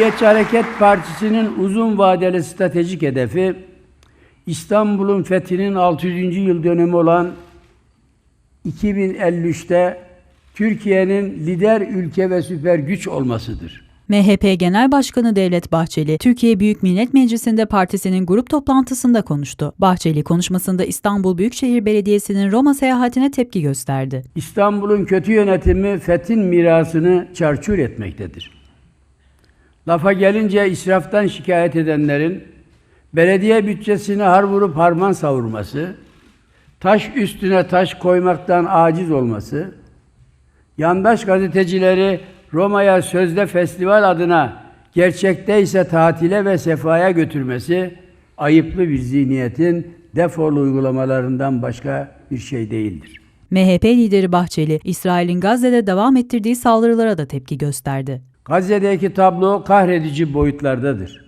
Milliyetçi Hareket Partisi'nin uzun vadeli stratejik hedefi İstanbul'un fethinin 600. yıl dönümü olan 2053'te Türkiye'nin lider ülke ve süper güç olmasıdır. MHP Genel Başkanı Devlet Bahçeli, Türkiye Büyük Millet Meclisi'nde partisinin grup toplantısında konuştu. Bahçeli konuşmasında İstanbul Büyükşehir Belediyesi'nin Roma seyahatine tepki gösterdi. İstanbul'un kötü yönetimi fethin mirasını çarçur etmektedir. Lafa gelince israftan şikayet edenlerin belediye bütçesine har vurup harman savurması, taş üstüne taş koymaktan aciz olması, yandaş gazetecileri Roma'ya sözde festival adına gerçekte ise tatile ve sefaya götürmesi ayıplı bir zihniyetin defol uygulamalarından başka bir şey değildir. MHP lideri Bahçeli, İsrail'in Gazze'de devam ettirdiği saldırılara da tepki gösterdi. Gazze'deki tablo kahredici boyutlardadır.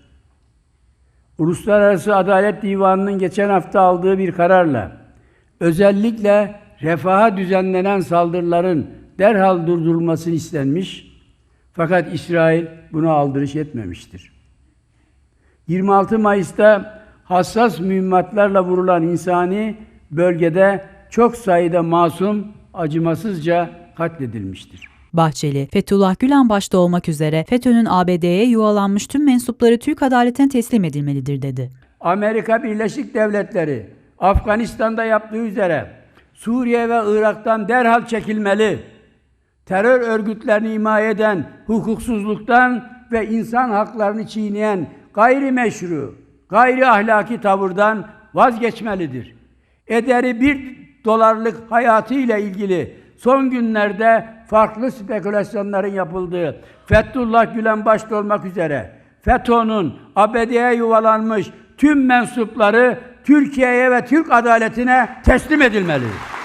Uluslararası Adalet Divanı'nın geçen hafta aldığı bir kararla özellikle refaha düzenlenen saldırıların derhal durdurulmasını istenmiş fakat İsrail buna aldırış etmemiştir. 26 Mayıs'ta hassas mühimmatlarla vurulan insani bölgede çok sayıda masum acımasızca katledilmiştir. Bahçeli, Fethullah Gülen başta olmak üzere FETÖ'nün ABD'ye yuvalanmış tüm mensupları Türk adaletine teslim edilmelidir dedi. Amerika Birleşik Devletleri Afganistan'da yaptığı üzere Suriye ve Irak'tan derhal çekilmeli. Terör örgütlerini himaye eden hukuksuzluktan ve insan haklarını çiğneyen gayrimeşru, gayri ahlaki tavırdan vazgeçmelidir. Ederi bir dolarlık hayatıyla ilgili son günlerde farklı spekülasyonların yapıldığı Fethullah Gülen başta olmak üzere FETÖ'nün ABD'ye yuvalanmış tüm mensupları Türkiye'ye ve Türk adaletine teslim edilmelidir.